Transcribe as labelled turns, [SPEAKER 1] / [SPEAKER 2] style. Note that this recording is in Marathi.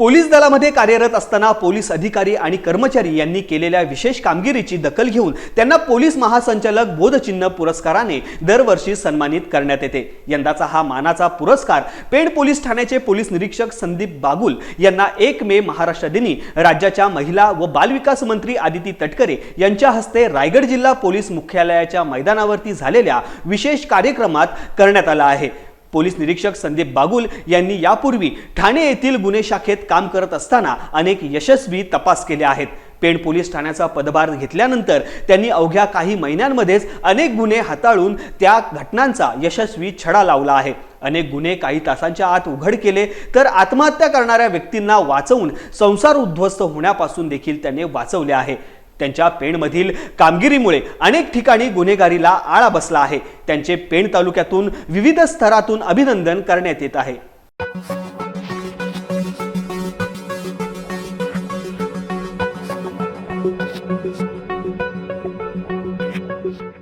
[SPEAKER 1] पोलीस दलामध्ये कार्यरत असताना पोलीस अधिकारी आणि कर्मचारी यांनी केलेल्या विशेष कामगिरीची दखल घेऊन त्यांना पोलीस महासंचालक बोधचिन्ह पुरस्काराने दरवर्षी सन्मानित करण्यात येते. यंदाचा हा मानाचा पुरस्कार पेण पोलीस ठाण्याचे पोलीस निरीक्षक संदीप बागुल यांना एक मे महाराष्ट्र दिनी राज्याच्या महिला व बालविकास मंत्री आदिती तटकरे यांच्या हस्ते रायगड जिल्हा पोलीस मुख्यालयाच्या मैदानावरती झालेल्या विशेष कार्यक्रमात करण्यात आला आहे. पोलीस निरीक्षक संदीप बागुल यांनी यापूर्वी ठाणे येथील गुन्हे शाखेत काम करत असताना अनेक यशस्वी तपास केले आहेत. पेण पोलीस ठाण्याचा पदभार घेतल्यानंतर त्यांनी अवघ्या काही महिन्यांमध्येच अनेक गुन्हे हाताळून त्या घटनांचा यशस्वी छडा लावला आहे. अनेक गुन्हे काही तासांच्या आत उघड केले तर आत्महत्या करणाऱ्या व्यक्तींना वाचवून संसार उद्ध्वस्त होण्यापासून देखील त्यांनी वाचवले आहे. त्यांच्या पेणमधील कामगिरीमुळे अनेक ठिकाणी गुन्हेगारीला आळा बसला आहे त्यांचे पेण तालुक्यातून विविध स्तरातून अभिनंदन करण्यात येत आहे Thank you.